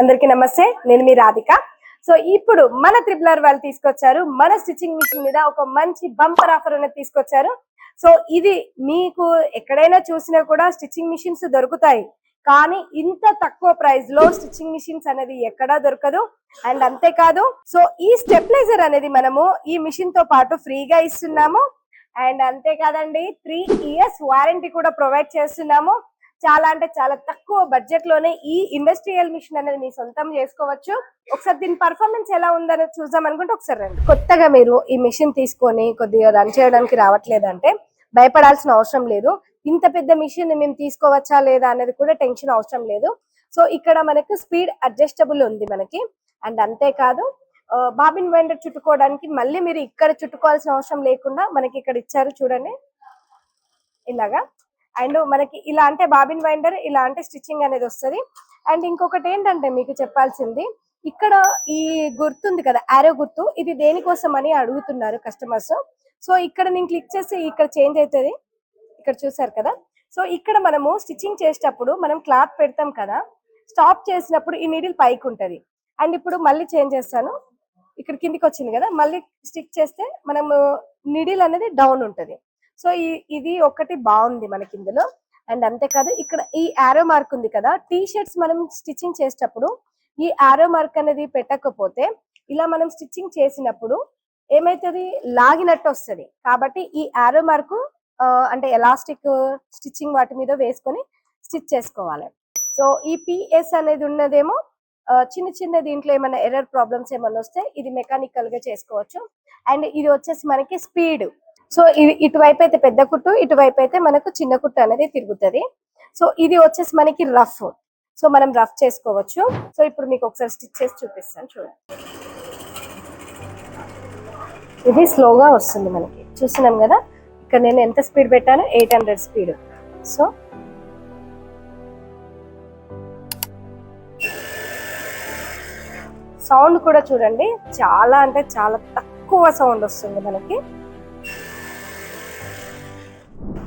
అందరికీ నమస్తే నేను మీ రాధిక. సో ఇప్పుడు మన త్రిబులర్ వాళ్ళు తీసుకొచ్చారు మన స్టిచ్చింగ్ మిషన్ మీద ఒక మంచి బంపర్ ఆఫర్ అనేది తీసుకొచ్చారు. సో ఇది మీకు ఎక్కడైనా చూసినా కూడా స్టిచ్చింగ్ మిషన్స్ దొరుకుతాయి. కానీ ఇంత తక్కువ ప్రైస్లో స్టిచ్చింగ్ మిషన్స్ అనేది ఎక్కడా దొరకదు. అండ్ అంతేకాదు సో ఈ స్టెప్లైజర్ అనేది మనము ఈ మిషన్తో పాటు ఫ్రీగా ఇస్తున్నాము. అండ్ అంతేకాదండి త్రీ ఇయర్స్ వారంటీ కూడా ప్రొవైడ్ చేస్తున్నాము. చాలా అంటే చాలా తక్కువ బడ్జెట్లోనే ఈ ఇండస్ట్రియల్ మిషన్ అనేది మీ సొంతం చేసుకోవచ్చు. ఒకసారి దీని పర్ఫార్మెన్స్ ఎలా ఉందని చూద్దాం అనుకుంటే ఒకసారి రండి. కొత్తగా మీరు ఈ మిషన్ తీసుకొని కొద్దిగా రన్ చేయడానికి రావట్లేదంటే భయపడాల్సిన అవసరం లేదు. ఇంత పెద్ద మిషన్ మేము తీసుకోవచ్చా లేదా అనేది కూడా టెన్షన్ అవసరం లేదు. సో ఇక్కడ మనకు స్పీడ్ అడ్జస్టబుల్ ఉంది మనకి. అండ్ అంతేకాదు బాబిన్ వెండర్ చుట్టుకోవడానికి మళ్ళీ మీరు ఇక్కడ చుట్టుకోవాల్సిన అవసరం లేకుండా మనకి ఇక్కడ ఇచ్చారు చూడండి. ఇలాగా. అండ్ మనకి ఇలా అంటే బాబిన్ వైండర్ ఇలా అంటే స్టిచ్చింగ్ అనేది వస్తుంది. అండ్ ఇంకొకటి ఏంటంటే మీకు చెప్పాల్సింది ఇక్కడ ఈ గుర్తుంది కదా ఆరో గుర్తు ఇది దేనికోసం అని అడుగుతున్నారు కస్టమర్స్ సో ఇక్కడ నేను క్లిక్ చేసి ఇక్కడ చేంజ్ అవుతుంది. ఇక్కడ చూసారు కదా? సో ఇక్కడ మనము స్టిచ్చింగ్ చేసేటప్పుడు మనం క్లాత్ పెడతాం కదా స్టాప్ చేసినప్పుడు ఈ నీడిల్ పైకి ఉంటది. అండ్ ఇప్పుడు మళ్ళీ చేంజ్ చేస్తాను. ఇక్కడ కిందికి వచ్చింది కదా మళ్ళీ స్టిక్ చేస్తే మనము నిడిల్ అనేది డౌన్ ఉంటుంది. సో ఈ ఇది ఒకటి బాగుంది మనకి ఇందులో. అండ్ అంతేకాదు ఇక్కడ ఈ ఆరో మార్క్ ఉంది కదా టీ షర్ట్స్ మనం స్టిచ్చింగ్ చేసేటప్పుడు ఈ ఆరో మార్క్ అనేది పెట్టకపోతే ఇలా మనం స్టిచ్చింగ్ చేసినప్పుడు ఏమైతుంది? లాగినట్టు వస్తుంది. కాబట్టి ఈ ఆరో మార్కు అంటే ఎలాస్టిక్ స్టిచ్చింగ్ వాటి మీద వేసుకొని స్టిచ్ చేసుకోవాలి. సో ఈ పిఎస్ అనేది ఉన్నదేమో చిన్న చిన్న దీంట్లో ఏమైనా ఎర్రర్ ప్రాబ్లమ్స్ ఏమైనా వస్తే ఇది మెకానికల్గా చేసుకోవచ్చు. అండ్ ఇది వచ్చేసి మనకి స్పీడ్ సో ఇది ఇటువైపు అయితే పెద్ద కుట్టు ఇటువైపు అయితే మనకు చిన్న కుట్టు అనేది తిరుగుతుంది. సో ఇది వచ్చేసి మనకి రఫ్. సో మనం రఫ్ చేసుకోవచ్చు. సో ఇప్పుడు మీకు ఒకసారి స్టిచ్ చేసి చూపిస్తాను చూడండి. ఇది స్లోగా వస్తుంది మనకి. చూస్తున్నాం కదా? ఇక్కడ నేను ఎంత స్పీడ్ పెట్టాను? Eight hundred speed. So sound కూడా చూడండి. చాలా అంటే చాలా తక్కువ సౌండ్ వస్తుంది మనకి.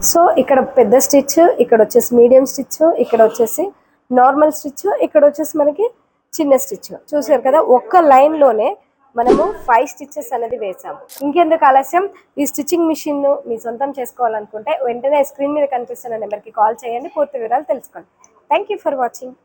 సో ఇక్కడ పెద్ద స్టిచ్ ఇక్కడ వచ్చేసి మీడియం స్టిచ్ ఇక్కడ వచ్చేసి నార్మల్ స్టిచ్ ఇక్కడ వచ్చేసి మనకి చిన్న స్టిచ్. చూసారు కదా ఒక్క లైన్లోనే మనము ఫైవ్ స్టిచ్చెస్ అనేది వేసాము ఇంకెందుకు ఆలస్యం? ఈ స్టిచ్చింగ్ మిషన్ మీ సొంతం చేసుకోవాలనుకుంటే వెంటనే స్క్రీన్ మీద కనిపిస్తున్న నెంబర్కి కాల్ చేయండి. పూర్తి వివరాలు తెలుసుకోండి. Thank you for watching